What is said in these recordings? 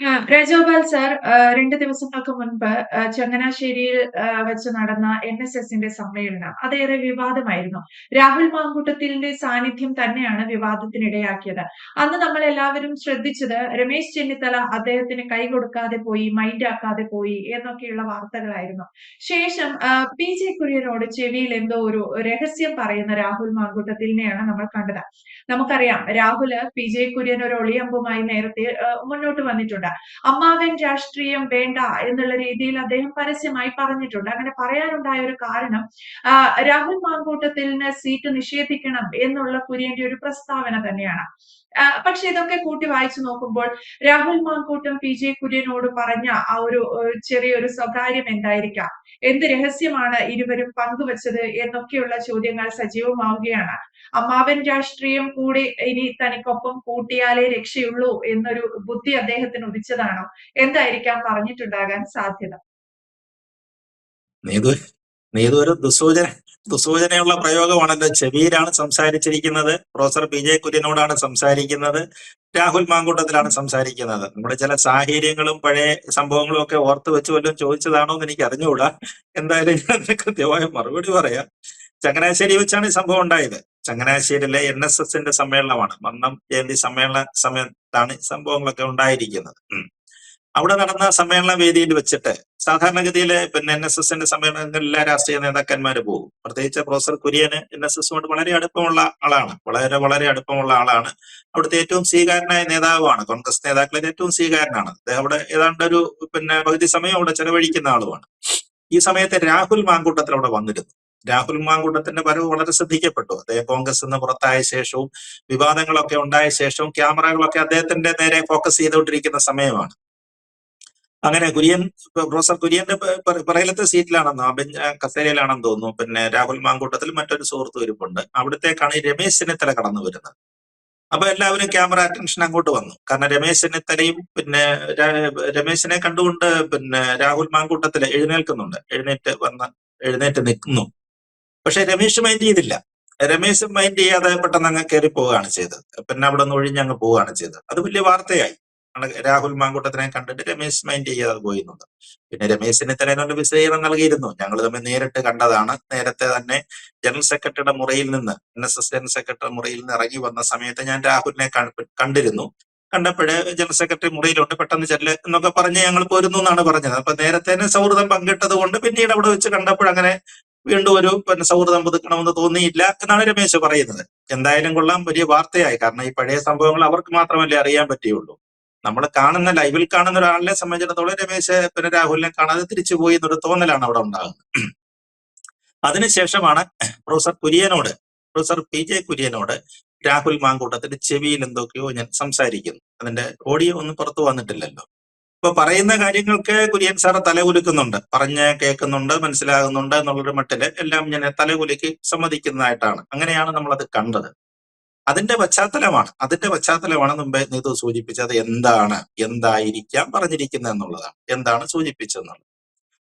ആ, രാജഗോപാൽ സാർ രണ്ട് ദിവസങ്ങൾക്ക് മുൻപ് ചങ്ങനാശ്ശേരിയിൽ വെച്ച് നടന്ന എൻ എസ് എസിന്റെ സമ്മേളനം അതേറെ വിവാദമായിരുന്നു. രാഹുൽ മാങ്കൂട്ടത്തിന്റെ സാന്നിധ്യം തന്നെയാണ് വിവാദത്തിനിടയാക്കിയത്. അന്ന് നമ്മൾ എല്ലാവരും ശ്രദ്ധിച്ചത് രമേശ് ചെന്നിത്തല അദ്ദേഹത്തിന് കൈ കൊടുക്കാതെ പോയി മൈൻഡ് ആക്കാതെ പോയി എന്നൊക്കെയുള്ള വാർത്തകളായിരുന്നു. ശേഷം പി ജെ കുര്യനോട് ചെവിയിൽ എന്തോ ഒരു രഹസ്യം പറയുന്ന രാഹുൽ മാങ്കൂട്ടത്തിനെയാണ് നമ്മൾ കണ്ടത്. നമുക്കറിയാം രാഹുൽ പി ജെ കുര്യൻ ഒരു ഒളിയമ്പുമായി നേരത്തെ മുന്നോട്ട് വന്നിട്ടുണ്ട്. അമ്മാവൻ രാഷ്ട്രീയം വേണ്ട എന്നുള്ള രീതിയിൽ അദ്ദേഹം പരസ്യമായി പറഞ്ഞിട്ടുണ്ട്. അങ്ങനെ പറയാനുണ്ടായ ഒരു കാരണം രാഹുൽ മാങ്കൂട്ടത്തിന് സീറ്റ് നിഷേധിക്കണം എന്നുള്ള കുര്യന്റെ ഒരു പ്രസ്താവന തന്നെയാണ്. പക്ഷെ ഇതൊക്കെ കൂട്ടി വായിച്ചു നോക്കുമ്പോൾ രാഹുൽ മാങ്കൂട്ടും പി ജെ കുര്യനോട് പറഞ്ഞ ആ ഒരു ചെറിയൊരു സ്വകാര്യം എന്തായിരിക്കാം? എന്ത് രഹസ്യമാണ് ഇരുവരും പങ്കുവച്ചത് എന്നൊക്കെയുള്ള ചോദ്യങ്ങൾ സജീവമാവുകയാണ്. അമ്മാവൻ രാഷ്ട്രീയം കൂടി ഇനി തനിക്കൊപ്പം കൂട്ടിയാലേ രക്ഷയുള്ളൂ എന്നൊരു ബുദ്ധി അദ്ദേഹത്തിന് ഉദിച്ചതാണോ? എന്തായിരിക്കാം പറഞ്ഞിട്ടുണ്ടാകാൻ സാധ്യത? നീതു ഒരു ദുസൂചന ദുസൂചനയുള്ള പ്രയോഗമാണല്ലോ. ചെവിയിലാണ് സംസാരിച്ചിരിക്കുന്നത്. പ്രൊഫസർ പി ജെ കുര്യനോടാണ് സംസാരിക്കുന്നത്. രാഹുൽ മാങ്കൂട്ടത്തിലാണ് സംസാരിക്കുന്നത്. നമ്മുടെ ചില സാഹചര്യങ്ങളും പഴയ സംഭവങ്ങളും ഒക്കെ ഓർത്ത് വെച്ച് വല്ലതും ചോദിച്ചതാണോ എന്ന് എനിക്ക് അറിഞ്ഞുകൂടാ. എന്തായാലും കൃത്യമായ മറുപടി പറയാം. ചങ്ങനാശ്ശേരി വെച്ചാണ് ഈ സംഭവം ഉണ്ടായത്. ചങ്ങനാശ്ശേരിയിലെ എൻ എസ് എസിന്റെ സമ്മേളനമാണ്. മന്നം ജയന്തി സമ്മേളന സമയത്താണ് സംഭവങ്ങളൊക്കെ ഉണ്ടായിരിക്കുന്നത്. അവിടെ നടന്ന സമ്മേളന വേദിയിൽ വെച്ചിട്ട് സാധാരണഗതിയിൽ പിന്നെ എൻ എസ് എസിന്റെ സമ്മേളനങ്ങളിൽ എല്ലാ രാഷ്ട്രീയ നേതാക്കന്മാർ പോകും. പ്രത്യേകിച്ച് പ്രൊഫസർ കുര്യന് എൻ എസ് എസുമായിട്ട് വളരെ അടുപ്പമുള്ള ആളാണ്. വളരെ വളരെ അടുപ്പമുള്ള ആളാണ്. അവിടുത്തെ ഏറ്റവും സ്വീകാരനായ നേതാവാണ് കോൺഗ്രസ് നേതാക്കളിൽ ഏറ്റവും സ്വീകാരനാണ്. അദ്ദേഹം അവിടെ ഏതാണ്ട് ഒരു പിന്നെ പകുതി സമയം അവിടെ ചെലവഴിക്കുന്ന ആളുമാണ്. ഈ സമയത്ത് രാഹുൽ മാങ്കൂട്ടത്തിൽ അവിടെ വന്നിരുന്നു. രാഹുൽ മാങ്കുണ്ടത്തിന്റെ വരവ് വളരെ ശ്രദ്ധിക്കപ്പെട്ടു. അദ്ദേഹം കോൺഗ്രസ് നിന്ന് പുറത്തായ ശേഷവും വിവാദങ്ങളൊക്കെ ഉണ്ടായ ശേഷവും ക്യാമറകളൊക്കെ അദ്ദേഹത്തിന്റെ നേരെ ഫോക്കസ് ചെയ്തുകൊണ്ടിരിക്കുന്ന സമയമാണ്. അങ്ങനെ കുര്യൻ പ്രൊഫസർ കുര്യന്റെ പ- പ- പറയലത്തെ സീറ്റിലാണെന്നോ ബെഞ്ച് കസേരയിലാണെന്ന് തോന്നുന്നു. പിന്നെ രാഹുൽ മാങ്കൂട്ടത്തിൽ മറ്റൊരു സുഹൃത്ത് ഇരിപ്പുണ്ട്. അവിടത്തേക്കാണ് ഈ രമേശ് ചെന്നിത്തല കടന്നു വരുന്നത്. അപ്പൊ എല്ലാവരും ക്യാമറ അറ്റൻഷൻ അങ്ങോട്ട് വന്നു. കാരണം രമേശ് ചെന്നിത്തലയും പിന്നെ രമേശിനെ കണ്ടുകൊണ്ട് പിന്നെ രാഹുൽ മാങ്കൂട്ടത്തിൽ എഴുന്നേൽക്കുന്നുണ്ട്. എഴുന്നേറ്റ് വന്ന് എഴുന്നേറ്റ് നിൽക്കുന്നു. പക്ഷെ രമേശ് മൈൻഡ് ചെയ്തില്ല. രമേശ് മൈൻഡ് ചെയ്യാതെ പെട്ടെന്ന് അങ്ങ് കയറി പോവുകയാണ് ചെയ്തത്. പിന്നെ അവിടെ നിന്ന് ഒഴിഞ്ഞ് അങ്ങ് പോവുകയാണ് ചെയ്തത്. അത് വലിയ വാർത്തയായി. രാഹുൽ മാങ്കൂട്ടത്തിനെ കണ്ടിട്ട് രമേശ് മൈൻഡ് ചെയ്യാതെ പോയിരുന്നത് പിന്നെ രമേശിന് തലേനുള്ള വിശദീകരണം നൽകിയിരുന്നു. ഞങ്ങൾ തമ്മിൽ നേരിട്ട് കണ്ടതാണ്. നേരത്തെ തന്നെ ജനറൽ സെക്രട്ടറിയുടെ മുറിയിൽ നിന്ന് N S S general secretary മുറിയിൽ നിന്ന് ഇറങ്ങി വന്ന സമയത്ത് ഞാൻ രാഹുലിനെ കണ്ടിരുന്നു. കണ്ടപ്പോഴേ ജനറൽ സെക്രട്ടറി മുറിയിലുണ്ട്. പെട്ടെന്ന് ചെല്ല് എന്നൊക്കെ പറഞ്ഞ് ഞങ്ങൾ പോരുന്നു എന്നാണ് പറഞ്ഞത്. അപ്പൊ നേരത്തെ സൗഹൃദം പങ്കിട്ടത് കൊണ്ട് പിന്നീട് അവിടെ വെച്ച് കണ്ടപ്പോൾ അങ്ങനെ വീണ്ടും ഒരു പിന്നെ സൗഹൃദം പുതുക്കണമെന്ന് തോന്നിയില്ല എന്നാണ് രമേശ് പറയുന്നത്. എന്തായാലും കൊള്ളാം വലിയ വാർത്തയായി. കാരണം ഈ പഴയ സംഭവങ്ങൾ അവർക്ക് മാത്രമല്ലേ അറിയാൻ പറ്റുകയുള്ളൂ. നമ്മൾ കാണുന്ന ലൈവിൽ കാണുന്ന ഒരാളിനെ സംബന്ധിച്ചിടത്തോളം രമേശ് പിന്നെ രാഹുലിനെ കാണാതെ തിരിച്ചു പോയി എന്നൊരു തോന്നലാണ് അവിടെ ഉണ്ടാകുന്നത്. അതിനുശേഷമാണ് പ്രൊഫസർ കുര്യനോട് പ്രൊഫസർ പി ജെ കുര്യനോട് രാഹുൽ മാങ്കൂട്ടത്തിന്റെ ചെവിയിൽ എന്തൊക്കെയോ ഞാൻ സംസാരിക്കുന്നു. അതിന്റെ ഓഡിയോ ഒന്നും പുറത്തു വന്നിട്ടില്ലല്ലോ. ഇപ്പൊ പറയുന്ന കാര്യങ്ങൾക്ക് കുര്യൻ സാറ് തലകുലുക്കുന്നുണ്ട്. പറഞ്ഞ് കേൾക്കുന്നുണ്ട് മനസ്സിലാകുന്നുണ്ട് എന്നുള്ളൊരു മട്ടിൽ എല്ലാം ഞാൻ തലകുലുക്കി സമ്മതിക്കുന്നതായിട്ടാണ്. അങ്ങനെയാണ് നമ്മൾ അത് കണ്ടത്. അതിന്റെ പശ്ചാത്തലമാണ്. അതിന്റെ പശ്ചാത്തലമാണ് മുമ്പേ നീതു സൂചിപ്പിച്ചത് എന്താണ് എന്തായിരിക്കാം പറഞ്ഞിരിക്കുന്നത് എന്നുള്ളതാണ്. എന്താണ് സൂചിപ്പിച്ചതെന്നുള്ളത്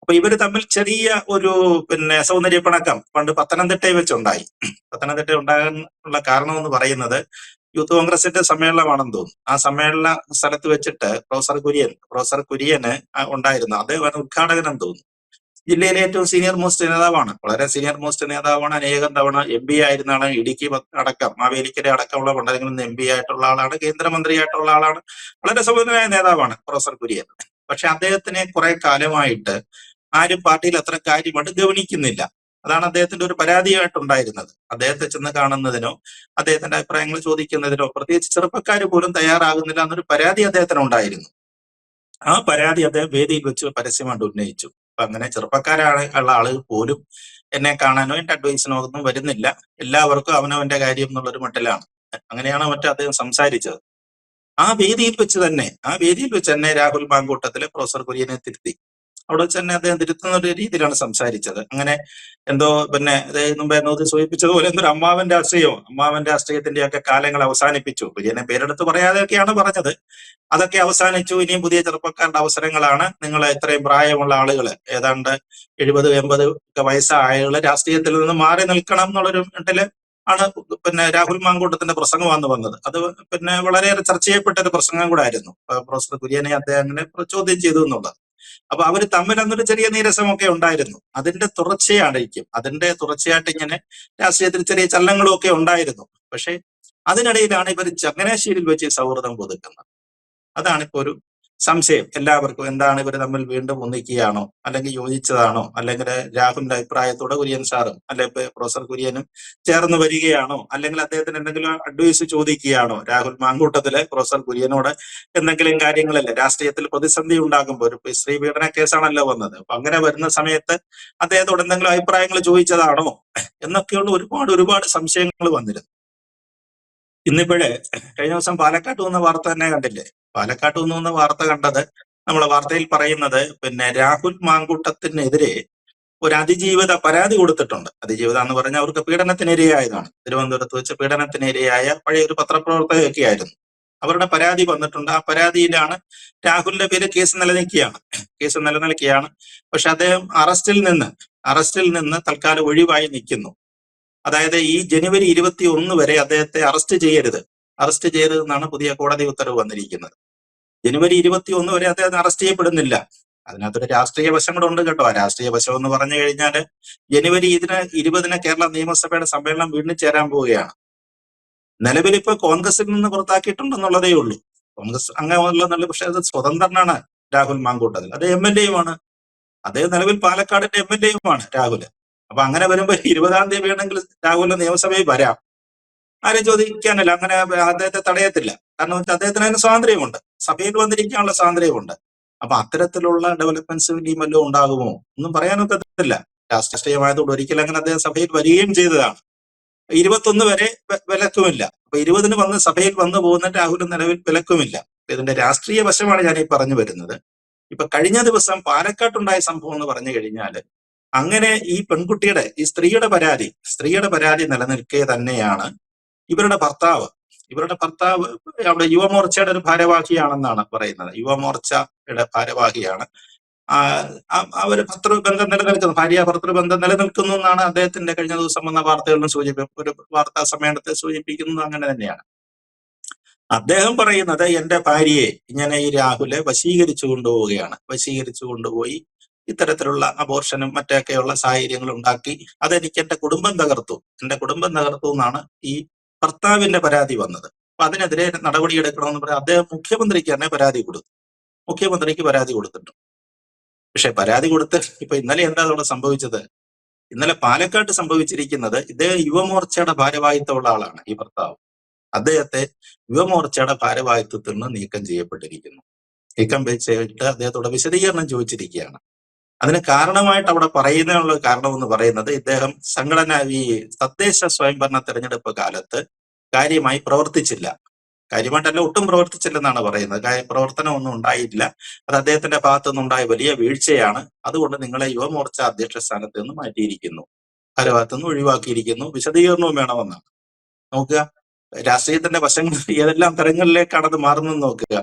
അപ്പൊ ഇവർ തമ്മിൽ ചെറിയ ഒരു പിന്നെ സൗന്ദര്യപ്പിണക്കം പണ്ട് പത്തനംതിട്ടയിൽ വെച്ചുണ്ടായി. പത്തനംതിട്ട ഉണ്ടാകാനുള്ള കാരണം എന്ന് പറയുന്നത് യൂത്ത് കോൺഗ്രസിന്റെ സമ്മേളനമാണെന്ന് തോന്നുന്നു. ആ സമ്മേളന സ്ഥലത്ത് വെച്ചിട്ട് പ്രൊഫസർ കുര്യൻ പ്രൊഫസർ കുര്യന് ഉണ്ടായിരുന്നു. അദ്ദേഹം ഉദ്ഘാടകനെന്ന് തോന്നുന്നു. ജില്ലയിലെ ഏറ്റവും സീനിയർ മോസ്റ്റ് നേതാവാണ്. വളരെ സീനിയർ മോസ്റ്റ് നേതാവാണ്. അനേകം തവണ എം പി ആയിരുന്ന ആളാണ് ഇടുക്കി അടക്കം മാവേലിക്കര അടക്കമുള്ള മണ്ഡലങ്ങളിൽ നിന്ന് എം പി ആയിട്ടുള്ള ആളാണ് കേന്ദ്രമന്ത്രിയായിട്ടുള്ള ആളാണ്. വളരെ സമുന്നതനായ നേതാവാണ് പ്രൊഫസർ കുര്യൻ. പക്ഷെ അദ്ദേഹത്തിനെ കുറെ കാലമായിട്ട് ആരും പാർട്ടിയിൽ അത്ര കാര്യമായിട്ട് ഗവനിക്കുന്നില്ല. അതാണ് അദ്ദേഹത്തിന്റെ ഒരു പരാതിയായിട്ടുണ്ടായിരുന്നത്. അദ്ദേഹത്തെ ചെന്ന് കാണുന്നതിനോ അദ്ദേഹത്തിന്റെ അഭിപ്രായങ്ങൾ ചോദിക്കുന്നതിനോ പ്രത്യേകിച്ച് ചെറുപ്പക്കാർ പോലും തയ്യാറാകുന്നില്ല എന്നൊരു പരാതി അദ്ദേഹത്തിന് ഉണ്ടായിരുന്നു. ആ പരാതി അദ്ദേഹം വേദിയിൽ വെച്ച് പരസ്യമായിട്ട് ഉന്നയിച്ചു. അപ്പൊ അങ്ങനെ ചെറുപ്പക്കാരാണ് ഉള്ള ആളുകൾ പോലും എന്നെ കാണാനോ എന്റെ അഡ്വൈസിനോ ഒന്നും വരുന്നില്ല. എല്ലാവർക്കും അവനവന്റെ കാര്യം എന്നുള്ളൊരു മട്ടിലാണ്. അങ്ങനെയാണ് മറ്റേ അദ്ദേഹം സംസാരിച്ചത്. ആ വേദിയിൽ വെച്ച് തന്നെ ആ വേദിയിൽ വെച്ച് തന്നെ രാഹുൽ മാങ്കൂട്ടത്തിലെ പ്രൊഫസർ കുര്യനെ തിരുത്തി. അവിടെ വെച്ച് തന്നെ അദ്ദേഹം തിരുത്തുന്ന ഒരു രീതിയിലാണ് സംസാരിച്ചത്. അങ്ങനെ എന്തോ പിന്നെ മുമ്പ് എന്നോട് സൂചിപ്പിച്ചതുപോലെ എന്തൊരു അമ്മാവന്റെ ആശ്രയോ അമ്മാവന്റെ രാഷ്ട്രീയത്തിന്റെ ഒക്കെ കാലങ്ങൾ അവസാനിപ്പിച്ചു. കുര്യനെ പേരെടുത്ത് പറയാതെയൊക്കെയാണ് പറഞ്ഞത്. അതൊക്കെ അവസാനിച്ചു. ഇനിയും പുതിയ ചെറുപ്പക്കാരുടെ അവസരങ്ങളാണ്. നിങ്ങൾ ഇത്രയും പ്രായമുള്ള ആളുകൾ ഏതാണ്ട് എഴുപത് എൺപത് ഒക്കെ വയസ്സായ രാഷ്ട്രീയത്തിൽ നിന്ന് മാറി നിൽക്കണം എന്നുള്ളൊരു മട്ടിൽ ആണ് പിന്നെ രാഹുൽ മാങ്കൂട്ടത്തിന്റെ പ്രസംഗമാണ് വന്നത്. അത് പിന്നെ വളരെയേറെ ചർച്ച ചെയ്യപ്പെട്ട ഒരു പ്രസംഗം കൂടെ ആയിരുന്നു പ്രൊഫസർ കുര്യനെ അദ്ദേഹം അങ്ങനെ ചോദ്യം ചെയ്തു എന്നുള്ളത്. അപ്പൊ അവർ തമ്മിൽ അന്നൊരു ചെറിയ നീരസമൊക്കെ ഉണ്ടായിരുന്നു. അതിന്റെ തുടർച്ചയായിരിക്കും. അതിന്റെ തുടർച്ചയായിട്ട് ഇങ്ങനെ രാഷ്ട്രീയത്തിൽ ചെറിയ ചലനങ്ങളും ഒക്കെ ഉണ്ടായിരുന്നു. പക്ഷെ അതിനിടയിലാണ് ഇവർ ചങ്ങനാശ്ശേരിയിൽ വെച്ച് സൗഹൃദം പുതുക്കുന്നത്. അതാണ് ഇപ്പോ ഒരു സംശയം. എല്ലാവർക്കും എന്താണ് ഇവർ തമ്മിൽ വീണ്ടും ഒന്നിക്കുകയാണോ? അല്ലെങ്കിൽ യോജിച്ചതാണോ? അല്ലെങ്കിൽ രാഹുലിന്റെ അഭിപ്രായത്തോടെ കുര്യൻ സാറും അല്ലെങ്കിൽ പ്രൊഫസർ കുര്യനും ചേർന്ന് വരികയാണോ? അല്ലെങ്കിൽ അദ്ദേഹത്തിന് എന്തെങ്കിലും അഡ്വൈസ് ചോദിക്കുകയാണോ? രാഹുൽ മാങ്കൂട്ടത്തിൽ പ്രൊഫസർ കുര്യനോട് എന്തെങ്കിലും കാര്യങ്ങളല്ലേ? രാഷ്ട്രീയത്തിൽ പ്രതിസന്ധി ഉണ്ടാകുമ്പോൾ ഒരു സ്ത്രീ പീഡന കേസാണല്ലോ വന്നത്. അപ്പൊ അങ്ങനെ വരുന്ന സമയത്ത് അദ്ദേഹത്തോട് എന്തെങ്കിലും അഭിപ്രായങ്ങൾ ചോദിച്ചതാണോ? എന്നൊക്കെയുള്ള ഒരുപാട് ഒരുപാട് സംശയങ്ങൾ വന്നിരുന്നു. ഇന്നിപ്പോഴേ കഴിഞ്ഞ ദിവസം പാലക്കാട്ട് വന്ന വാർത്ത തന്നെ കണ്ടില്ലേ? പാലക്കാട്ട് നിന്ന് വന്ന വാർത്ത കണ്ടത് നമ്മളെ വാർത്തയിൽ പറയുന്നത് പിന്നെ രാഹുൽ മാങ്കൂട്ടത്തിനെതിരെ ഒരു അതിജീവിത പരാതി കൊടുത്തിട്ടുണ്ട്. അതിജീവിത എന്ന് പറഞ്ഞാൽ അവർക്ക് പീഡനത്തിനിരയായതാണ്. തിരുവനന്തപുരത്ത് വെച്ച് പീഡനത്തിനിരയായ പഴയ ഒരു പത്രപ്രവർത്തകയൊക്കെ ആയിരുന്നു. അവരുടെ പരാതി വന്നിട്ടുണ്ട്. ആ പരാതിയിലാണ് രാഹുലിന്റെ പേര് കേസ് നിലനിൽക്കുകയാണ്. കേസ് നിലനിൽക്കുകയാണ്. പക്ഷെ അദ്ദേഹം അറസ്റ്റിൽ നിന്ന് അറസ്റ്റിൽ നിന്ന് തൽക്കാലം ഒഴിവായി നിൽക്കുന്നു. അതായത് ഈ ജനുവരി ഇരുപത്തി ഒന്ന് വരെ അദ്ദേഹത്തെ അറസ്റ്റ് ചെയ്യരുത്. അറസ്റ്റ് ചെയ്യരുതെന്നാണ് പുതിയ കോടതി ഉത്തരവ് വന്നിരിക്കുന്നത്. ജനുവരി ഇരുപത്തി ഒന്ന് വരെ അദ്ദേഹം അറസ്റ്റ് ചെയ്യപ്പെടുന്നില്ല. അതിനകത്തൊരു രാഷ്ട്രീയ വശം കൂടെ ഉണ്ട് കേട്ടോ. ആ രാഷ്ട്രീയ വശം എന്ന് പറഞ്ഞു കഴിഞ്ഞാൽ ജനുവരി ഇതിന് ഇരുപതിന് കേരള നിയമസഭയുടെ സമ്മേളനം വീണ്ടും ചേരാൻ പോവുകയാണ്. നിലവിൽ ഇപ്പൊ കോൺഗ്രസിൽ നിന്ന് പുറത്താക്കിയിട്ടുണ്ടെന്നുള്ളതേ ഉള്ളൂ. കോൺഗ്രസ് അംഗമല്ലെന്നുള്ള പക്ഷെ അത് സ്വതന്ത്രനാണ് രാഹുൽ മാങ്കൂട്ടത്തിൽ. അത് എം എൽ എയുമാണ്. അദ്ദേഹം നിലവിൽ പാലക്കാടിന്റെ എം എൽ എയുമാണ് രാഹുൽ അപ്പൊ അങ്ങനെ വരുമ്പോ ഇരുപതാം തീയതി വേണമെങ്കിൽ രാഹുലിന് നിയമസഭയിൽ വരാം. ആരും ചോദിക്കാനല്ല അങ്ങനെ അദ്ദേഹത്തെ തടയത്തില്ല. കാരണം അദ്ദേഹത്തിന് അതിന് സ്വാതന്ത്ര്യമുണ്ട്. സഭയിൽ വന്നിരിക്കാനുള്ള സ്വാതന്ത്ര്യമുണ്ട്. അപ്പൊ അത്തരത്തിലുള്ള ഡെവലപ്മെന്റ്സ് ഇനിയും വല്ലതും ഉണ്ടാകുമോ? ഒന്നും പറയാനൊക്കത്തില്ല രാഷ്ട്രീയമായതുകൊണ്ട് ഒരിക്കലും അങ്ങനെ അദ്ദേഹം സഭയിൽ വരികയും ചെയ്തതാണ്. ഇരുപത്തൊന്ന് വരെ വിലക്കുമില്ല. അപ്പൊ ഇരുപതിന് വന്ന് സഭയിൽ വന്നു പോകുന്ന രാഹുൽ നിലവിൽ വിലക്കുമില്ല. ഇതിന്റെ രാഷ്ട്രീയ വശമാണ് ഞാൻ ഈ പറഞ്ഞു വരുന്നത്. ഇപ്പൊ കഴിഞ്ഞ ദിവസം പാലക്കാട്ടുണ്ടായ സംഭവം എന്ന് പറഞ്ഞു കഴിഞ്ഞാൽ അങ്ങനെ ഈ പെൺകുട്ടിയുടെ ഈ സ്ത്രീയുടെ പരാതി സ്ത്രീയുടെ പരാതി നിലനിൽക്കെ തന്നെയാണ് ഇവരുടെ ഭർത്താവ്. ഇവരുടെ ഭർത്താവ് അവിടെ യുവമോർച്ചയുടെ ഒരു ഭാരവാഹിയാണെന്നാണ് പറയുന്നത്. യുവമോർച്ചയുടെ ഭാരവാഹിയാണ്. അവർ ഭർത്തൃബന്ധം നിലനിൽക്കുന്നു. ഭാര്യ ഭർത്തൃബന്ധം നിലനിൽക്കുന്നു എന്നാണ് അദ്ദേഹത്തിന്റെ കഴിഞ്ഞ ദിവസം വന്ന വാർത്തകളിലും സൂചിപ്പിക്കും ഒരു വാർത്താ സമ്മേളനത്തെ സൂചിപ്പിക്കുന്നത് അങ്ങനെ തന്നെയാണ്. അദ്ദേഹം പറയുന്നത് എന്റെ ഭാര്യയെ ഇങ്ങനെ ഈ രാഹുലെ വശീകരിച്ചു കൊണ്ടുപോവുകയാണ് വശീകരിച്ചു കൊണ്ടുപോയി ഇത്തരത്തിലുള്ള അബോർഷനും മറ്റൊക്കെയുള്ള സാഹചര്യങ്ങൾ ഉണ്ടാക്കി അതെനിക്ക് എന്റെ കുടുംബം തകർത്തു. എന്റെ കുടുംബം തകർത്തു എന്നാണ് ഈ ഭർത്താവിന്റെ പരാതി വന്നത്. അപ്പൊ അതിനെതിരെ നടപടിയെടുക്കണമെന്ന് പറയാൻ അദ്ദേഹം മുഖ്യമന്ത്രിക്ക് തന്നെ പരാതി കൊടുത്തു. മുഖ്യമന്ത്രിക്ക് പരാതി കൊടുത്തിട്ടുണ്ട്. പക്ഷെ പരാതി കൊടുത്ത് ഇപ്പൊ ഇന്നലെ എന്താ അവിടെ സംഭവിച്ചത്? ഇന്നലെ പാലക്കാട്ട് സംഭവിച്ചിരിക്കുന്നത് ഇദ്ദേഹം യുവമോർച്ചയുടെ ഭാരവാഹിത്വമുള്ള ആളാണ് ഈ ഭർത്താവ്. അദ്ദേഹത്തെ യുവമോർച്ചയുടെ ഭാരവാഹിത്വത്തിൽ നിന്ന് നീക്കം ചെയ്യപ്പെട്ടിരിക്കുന്നു. നീക്കം ചെയ്തിട്ട് അദ്ദേഹത്തോട് വിശദീകരണം ചോദിച്ചിരിക്കുകയാണ്. അതിന് കാരണമായിട്ട് അവിടെ പറയുന്നതിനുള്ള കാരണം എന്ന് പറയുന്നത് ഇദ്ദേഹം സംഘടന ഈ തദ്ദേശ സ്വയംഭരണ തെരഞ്ഞെടുപ്പ് കാലത്ത് കാര്യമായി പ്രവർത്തിച്ചില്ല. കാര്യമായിട്ടല്ല ഒട്ടും പ്രവർത്തിച്ചില്ലെന്നാണ് പറയുന്നത്. കാര്യം പ്രവർത്തനമൊന്നും ഉണ്ടായില്ല. അത് അദ്ദേഹത്തിന്റെ ഭാഗത്തുനിന്ന് ഉണ്ടായ വലിയ വീഴ്ചയാണ്. അതുകൊണ്ട് നിങ്ങളെ യുവമോർച്ച അധ്യക്ഷ സ്ഥാനത്ത് നിന്ന് മാറ്റിയിരിക്കുന്നു. ഭാരവാഹത്തു നിന്ന് ഒഴിവാക്കിയിരിക്കുന്നു. വിശദീകരണവും വേണമെന്നാണ്. നോക്കുക. രാഷ്ട്രീയത്തിന്റെ വശങ്ങൾ ഏതെല്ലാം തരങ്ങളിലേക്കാണ് അത് മാറുന്നത് നോക്കുക.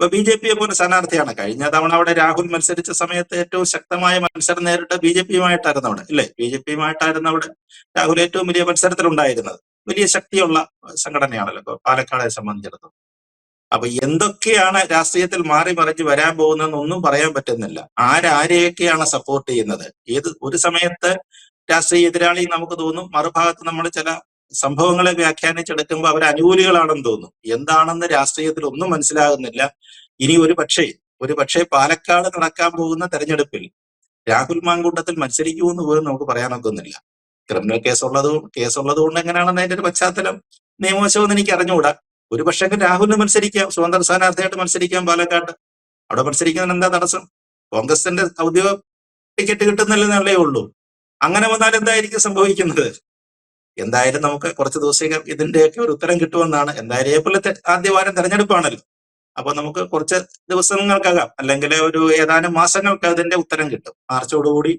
ഇപ്പൊ ബി ജെ പിയെ പോലെ സ്ഥാനാർത്ഥിയാണ്. കഴിഞ്ഞ തവണ അവിടെ രാഹുൽ മത്സരിച്ച സമയത്ത് ഏറ്റവും ശക്തമായ മത്സരം നേരിട്ട ബി ജെ പിയുമായിട്ടായിരുന്നു അവിടെ ഇല്ലേ? ബി ജെ പിയുമായിട്ടായിരുന്നു അവിടെ രാഹുൽ ഏറ്റവും വലിയ മത്സരത്തിലുണ്ടായിരുന്നത്. വലിയ ശക്തിയുള്ള സംഘടനയാണല്ലോ പാലക്കാടെ സംബന്ധിച്ചിടത്തോളം. അപ്പൊ എന്തൊക്കെയാണ് രാഷ്ട്രീയത്തിൽ മാറി മറിഞ്ഞ് വരാൻ പോകുന്നതെന്നൊന്നും പറയാൻ പറ്റുന്നില്ല. ആരാരെയൊക്കെയാണ് സപ്പോർട്ട് ചെയ്യുന്നത്? ഏത് ഒരു സമയത്ത് രാഷ്ട്രീയ എതിരാളി നമുക്ക് തോന്നും മറുഭാഗത്ത് നമ്മൾ ചില സംഭവങ്ങളെ വ്യാഖ്യാനിച്ചെടുക്കുമ്പോൾ അവർ അനുകൂലികളാണെന്ന് തോന്നും. എന്താണെന്ന് രാഷ്ട്രീയത്തിൽ ഒന്നും മനസ്സിലാകുന്നില്ല. ഇനി ഒരു പക്ഷേ ഒരു പക്ഷേ പാലക്കാട് നടക്കാൻ പോകുന്ന തെരഞ്ഞെടുപ്പിൽ രാഹുൽ മാങ്കൂട്ടത്തിൽ മത്സരിക്കുമെന്ന് പോലും നമുക്ക് പറയാനൊക്കുന്നില്ല ക്രിമിനൽ കേസുള്ളത് കേസുള്ളത് കൊണ്ട് എങ്ങനെയാണെന്ന് അതിന്റെ ഒരു പശ്ചാത്തലം നിയമവശമെന്ന് എനിക്ക് അറിഞ്ഞുകൂടാ. ഒരു പക്ഷേ രാഹുലിന് മത്സരിക്കാം സ്വതന്ത്ര സ്ഥാനാർത്ഥിയായിട്ട് മത്സരിക്കാം പാലക്കാട്. അവിടെ മത്സരിക്കുന്നതിന് എന്താ തടസ്സം? കോൺഗ്രസിന്റെ ഔദ്യോഗിക ടിക്കറ്റ് കിട്ടുന്നില്ലെന്നല്ലേ ഉള്ളൂ. അങ്ങനെ വന്നാൽ എന്തായിരിക്കും സംഭവിക്കുന്നത്? എന്തായാലും നമുക്ക് കുറച്ച് ദിവസം ഇതിന്റെയൊക്കെ ഒരു ഉത്തരം കിട്ടുമെന്നാണ് എന്തായാലും ഏപ്രിലത്തെ ആദ്യ വാരം തെരഞ്ഞെടുപ്പാണല്ലോ. അപ്പൊ നമുക്ക് കുറച്ച് ദിവസങ്ങൾക്കകം അല്ലെങ്കിൽ ഒരു ഏതാനും മാസങ്ങൾക്ക് അതിന്റെ ഉത്തരം കിട്ടും. മാർച്ചോടുകൂടി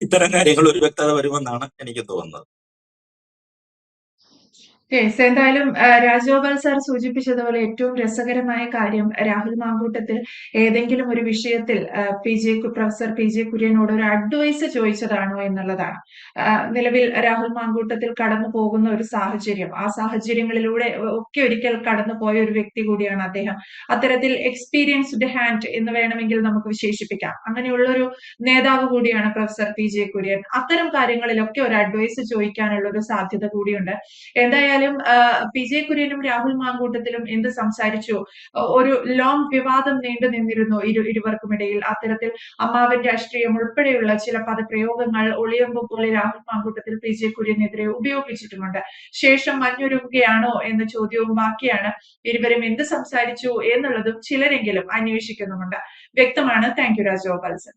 ഇത്തരം കാര്യങ്ങൾ ഒരു വ്യക്തത വരുമെന്നാണ് എനിക്ക് തോന്നുന്നത്. യെസ് എന്തായാലും രാജഗോപാൽ സാർ സൂചിപ്പിച്ചതുപോലെ ഏറ്റവും രസകരമായ കാര്യം രാഹുൽ മാങ്കൂട്ടത്തിൽ ഏതെങ്കിലും ഒരു വിഷയത്തിൽ P J professor P J കുര്യനോട് ഒരു അഡ്വൈസ് ചോദിച്ചതാണോ എന്നുള്ളതാണ്. നിലവിൽ രാഹുൽ മാങ്കൂട്ടത്തിൽ കടന്നു പോകുന്ന ഒരു സാഹചര്യം ആ സാഹചര്യങ്ങളിലൂടെ ഒക്കെ ഒരിക്കൽ കടന്നു പോയ ഒരു വ്യക്തി കൂടിയാണ് അദ്ദേഹം. അത്തരത്തിൽ എക്സ്പീരിയൻസ്ഡ് ഹാൻഡ് എന്ന് വേണമെങ്കിൽ നമുക്ക് വിശേഷിപ്പിക്കാം. അങ്ങനെയുള്ള ഒരു നേതാവ് കൂടിയാണ് പ്രൊഫസർ പി ജെ കുര്യൻ. അത്തരം കാര്യങ്ങളിലൊക്കെ ഒരു അഡ്വൈസ് ചോദിക്കാനുള്ള ഒരു സാധ്യത കൂടിയുണ്ട്. എന്തായാലും ആ, പി ജെ കുര്യനും രാഹുൽ മാങ്കൂട്ടത്തിലും എന്ത് സംസാരിച്ചു? ഒരു ലോങ് വിവാദം നീണ്ടു നിന്നിരുന്നു ഇരു ഇരുവർക്കുമിടയിൽ അത്തരത്തിൽ അമ്മാവൻ രാഷ്ട്രീയം ഉൾപ്പെടെയുള്ള ചില പദപ്രയോഗങ്ങൾ ഒളിയമ്പ് പോലെ രാഹുൽ മാങ്കൂട്ടത്തിൽ പി ജെ കുര്യനെതിരെ ഉപയോഗിച്ചിട്ടുമുണ്ട്. ശേഷം മഞ്ഞൊരുങ്ങുകയാണോ എന്ന ചോദ്യവും ബാക്കിയാണ്. ഇരുവരും എന്ത് സംസാരിച്ചു എന്നുള്ളതും ചിലരെങ്കിലും അന്വേഷിക്കുന്നുമുണ്ട്. വ്യക്തമാണ്. Thank you Rajagopal sir.